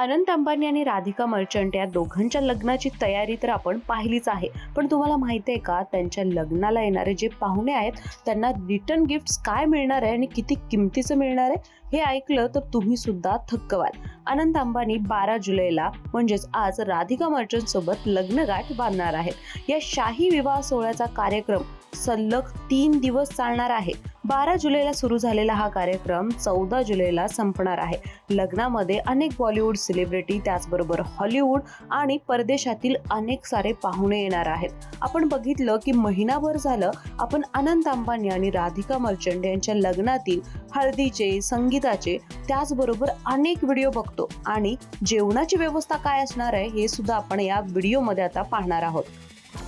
अनंत अंबानी आणि राधिका मर्चंट या दोघांच्या लग्नाची तयारी तर आपण पाहिलीच आहे. पण तुम्हाला माहिती आहे का त्यांच्या लग्नाला येणारे जे पाहुणे आहेत त्यांना रिटर्न गिफ्ट्स काय मिळणार आहे आणि किती किमतीचं मिळणार आहे हे ऐकलं तर तुम्ही सुद्धा थक्क व्हाल अनंत अंबानी बारा जुलैला म्हणजेच आज राधिका मर्चंट सोबत लग्नगाठ बांधणार आहेत. या शाही विवाह सोहळ्याचा कार्यक्रम सलग तीन दिवस चालणार आहे. बारा जुलैला सुरू झालेला हा कार्यक्रम चौदा जुलैला संपणार आहे. लग्नामध्ये अनेक बॉलिवूड सेलिब्रिटी त्याचबरोबर हॉलिवूड आणि परदेशातील अनेक सारे पाहुणे येणार आहेत. आपण बघितलं की महिनाभर झालं आपण अनंत अंबानी आणि राधिका मर्चंट यांच्या लग्नातील हळदीचे संगीताचे त्याचबरोबर अनेक व्हिडिओ बघतो. आणि जेवणाची व्यवस्था काय असणार आहे हे सुद्धा आपण या व्हिडिओमध्ये आता पाहणार आहोत.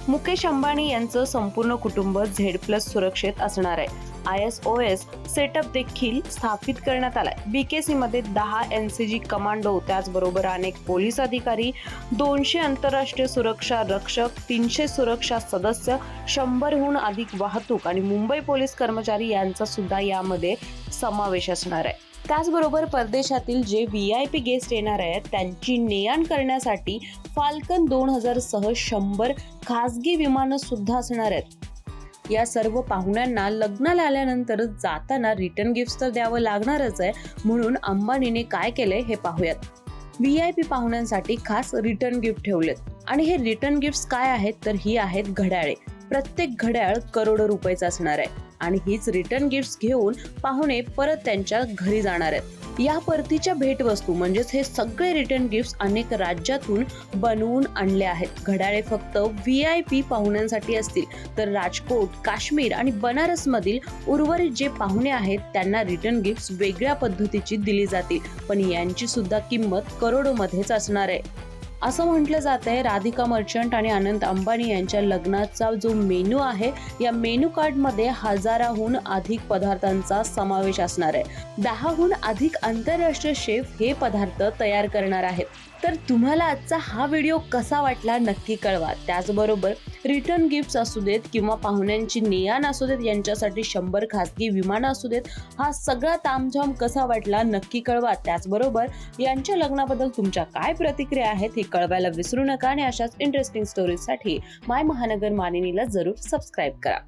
मुकेश अंबानी यांचं संपूर्ण कुटुंब झेड प्लस सुरक्षेत असणार आहे. I S O S setup देखील स्थापित करण्यात आलाय. बीकेसी मध्ये दहा एन सी जी कमांडो त्याचबरोबर अनेक पोलीस अधिकारी दोनशे आंतरराष्ट्रीय सुरक्षा रक्षक तीनशे सुरक्षा सदस्य शंभरहून अधिक वाहतूक आणि मुंबई पोलीस कर्मचारी यांचा सुद्धा यामध्ये समावेश असणार आहे. त्याचबरोबर परदेशातील जे व्ही आय पी गेस्ट येणार आहेत त्यांची ने आण करण्यासाठी फाल्कन दोन हजार सह शंभर खासगी विमानं सुद्धा असणार आहेत. या सर्व पाहुण्यांना लग्नाला आल्यानंतर जाताना रिटर्न गिफ्ट तर द्यावं लागणारच आहे म्हणून अंबानीने काय केलंय हे पाहूयात. व्ही आय पी पाहुण्यांसाठी खास रिटर्न गिफ्ट ठेवलेत. आणि हे रिटर्न गिफ्ट काय आहेत तर ही आहेत घड्याळे. प्रत्येक घड्याळ करोडो रुपयाचं असणार आहे. आणि हीच रिटर्न गिफ्ट घेऊन पाहुणे परत त्यांच्या घरी जाणार आहेत. या परतीच्या भेटवस्तू म्हणजेच हे सगळे रिटर्न गिफ्ट अनेक राज्यातून बनवून आणले आहेत. घड्याळे फक्त व्ही आय पी पाहुण्यांसाठी असतील तर राजकोट काश्मीर आणि बनारसमधील उर्वरित जे पाहुणे आहेत त्यांना रिटर्न गिफ्ट वेगळ्या पद्धतीची दिली जातील. पण यांची सुद्धा किंमत करोडोमध्येच असणार आहे. असं म्हटलं जात आहे राधिका मर्चंट आणि अनंत अंबानी यांच्या लग्नाचा जो मेनू आहे या मेनू कार्डमध्ये हजाराहून अधिक पदार्थांचा समावेश असणार आहे. दहाहून अधिक आंतरराष्ट्रीय शेफ हे पदार्थ तयार करणार आहेत. तर तुम्हाला आजचा हा व्हिडिओ कसा वाटला नक्की कळवा. त्याचबरोबर रिटर्न गिफ्ट्स असू देत किंवा पाहुण्यांची नेयान असू देत यांच्यासाठी शंभर खासगी विमानं असू देत हा सगळा तामझाम कसा वाटला नक्की कळवा. त्याचबरोबर यांच्या लग्नाबद्दल तुमच्या काय प्रतिक्रिया आहेत हे कळवायला विसरू नका आणि अशाच इंटरेस्टिंग स्टोरीजसाठी माय महानगर मानिनीला जरूर सबस्क्राईब करा.